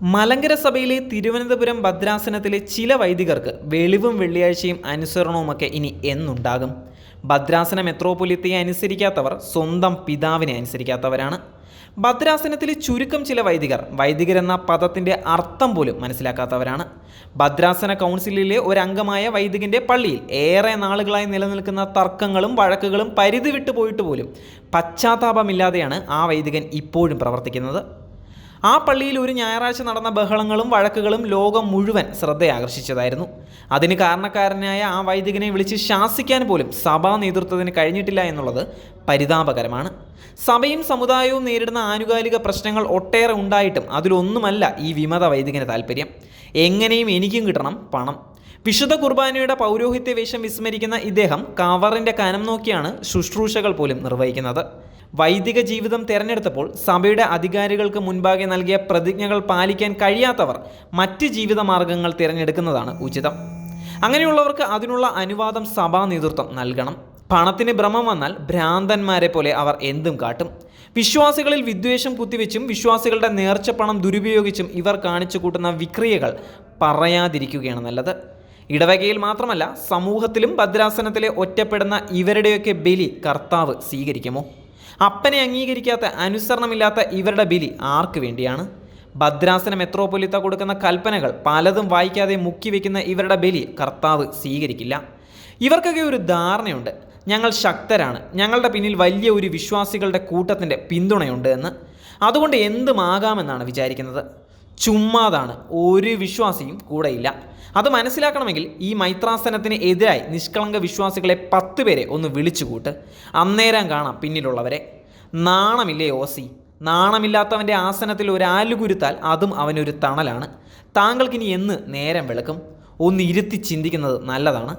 മലങ്കര സഭയിലെ തിരുവനന്തപുരം ഭദ്രാസനത്തിലെ ചില വൈദികർക്ക് വെളിവും വെള്ളിയാഴ്ചയും അനുസരണവുമൊക്കെ ഇനി എന്നുണ്ടാകും. ഭദ്രാസന മെത്രോപൊലിത്തയെ അനുസരിക്കാത്തവർ സ്വന്തം പിതാവിനെ അനുസരിക്കാത്തവരാണ്. ഭദ്രാസനത്തിലെ ചുരുക്കം ചില വൈദികർ വൈദികരെന്ന പദത്തിന്റെ അർത്ഥം പോലും മനസ്സിലാക്കാത്തവരാണ്. ഭദ്രാസന കൗൺസിലിലെ ഒരംഗമായ വൈദികന്റെ പള്ളിയിൽ ഏറെ നാളുകളായി നിലനിൽക്കുന്ന തർക്കങ്ങളും വഴക്കുകളും പരിധി വിട്ടു പോയിട്ട് പോലും പശ്ചാത്താപമില്ലാതെയാണ് ആ വൈദികൻ ഇപ്പോഴും പ്രവർത്തിക്കുന്നത്. ആ പള്ളിയിൽ ഒരു ഞായറാഴ്ച നടന്ന ബഹളങ്ങളും വഴക്കുകളും ലോകം മുഴുവൻ ശ്രദ്ധയാകർഷിച്ചതായിരുന്നു. അതിന് കാരണക്കാരനായ ആ വൈദികനെ വിളിച്ച് ശാസിക്കാൻ പോലും സഭാ നേതൃത്വത്തിന് കഴിഞ്ഞിട്ടില്ല എന്നുള്ളത് പരിതാപകരമാണ്. സഭയും സമുദായവും നേരിടുന്ന ആനുകാലിക പ്രശ്നങ്ങൾ ഒട്ടേറെ ഉണ്ടായിട്ടും അതിലൊന്നുമല്ല ഈ വിമത വൈദികന് താല്പര്യം എങ്ങനെയും എനിക്കും കിട്ടണം പണം. വിശുദ്ധ കുർബാനയുടെ പൗരോഹിത്യ വേഷം വിസ്മരിക്കുന്ന ഇദ്ദേഹം കവറിന്റെ കനം നോക്കിയാണ് ശുശ്രൂഷകൾ പോലും നിർവഹിക്കുന്നത്. വൈദിക ജീവിതം തിരഞ്ഞെടുത്തപ്പോൾ സഭയുടെ അധികാരികൾക്ക് മുൻപാകെ നൽകിയ പ്രതിജ്ഞകൾ പാലിക്കാൻ കഴിയാത്തവർ മറ്റ് ജീവിത മാർഗങ്ങൾ തിരഞ്ഞെടുക്കുന്നതാണ് ഉചിതം. അങ്ങനെയുള്ളവർക്ക് അതിനുള്ള അനുവാദം സഭാ നേതൃത്വം നൽകണം. പണത്തിന് ഭ്രമം വന്നാൽ ഭ്രാന്തന്മാരെ പോലെ അവർ എന്തും കാട്ടും. വിശ്വാസികളിൽ വിദ്വേഷം കുത്തിവെച്ചും വിശ്വാസികളുടെ നേർച്ച പണം ദുരുപയോഗിച്ചും ഇവർ കാണിച്ചു കൂട്ടുന്ന വിക്രിയകൾ പറയാതിരിക്കുകയാണ് നല്ലത്. ഇടവകയിൽ മാത്രമല്ല സമൂഹത്തിലും ഭദ്രാസനത്തിലെ ഒറ്റപ്പെടുന്ന ഇവരുടെയൊക്കെ ബലി കർത്താവ് സ്വീകരിക്കുമോ? അപ്പനെ അംഗീകരിക്കാത്ത അനുസരണമില്ലാത്ത ഇവരുടെ ബലി ആർക്ക് വേണ്ടിയാണ്? ഭദ്രാസന മെത്രോപൊലിത്ത കൊടുക്കുന്ന കൽപ്പനകൾ പലതും വായിക്കാതെ മുക്കി വയ്ക്കുന്ന ഇവരുടെ ബലി കർത്താവ് സ്വീകരിക്കില്ല. ഇവർക്കൊക്കെ ഒരു ധാരണയുണ്ട്. ഞങ്ങൾ ശക്തരാണ്. ഞങ്ങളുടെ പിന്നിൽ വലിയ ഒരു വിശ്വാസികളുടെ കൂട്ടത്തിന്റെ പിന്തുണയുണ്ട് എന്ന്. അതുകൊണ്ട് എന്തുമാകാമെന്നാണ് വിചാരിക്കുന്നത്. ചുമ്മാതാണ്. ഒരു വിശ്വാസിയും കൂടെയില്ല. അത് മനസ്സിലാക്കണമെങ്കിൽ ഈ മൈത്രാസനത്തിന് എതിരായി നിഷ്കളങ്ക വിശ്വാസികളെ പത്ത് പേരെ ഒന്ന് വിളിച്ചുകൂട്ട്. അന്നേരം കാണാം പിന്നിലുള്ളവരെ. നാണമില്ലേ ഓസി? നാണമില്ലാത്തവന്റെ ആസനത്തിൽ ഒരാലുകുരുത്താൽ അതും അവനൊരു തണലാണ്. താങ്കൾക്കിനി എന്ന് നേരം വെളുക്കും? ഒന്ന് ഇരുത്തി ചിന്തിക്കുന്നത് നല്ലതാണ്.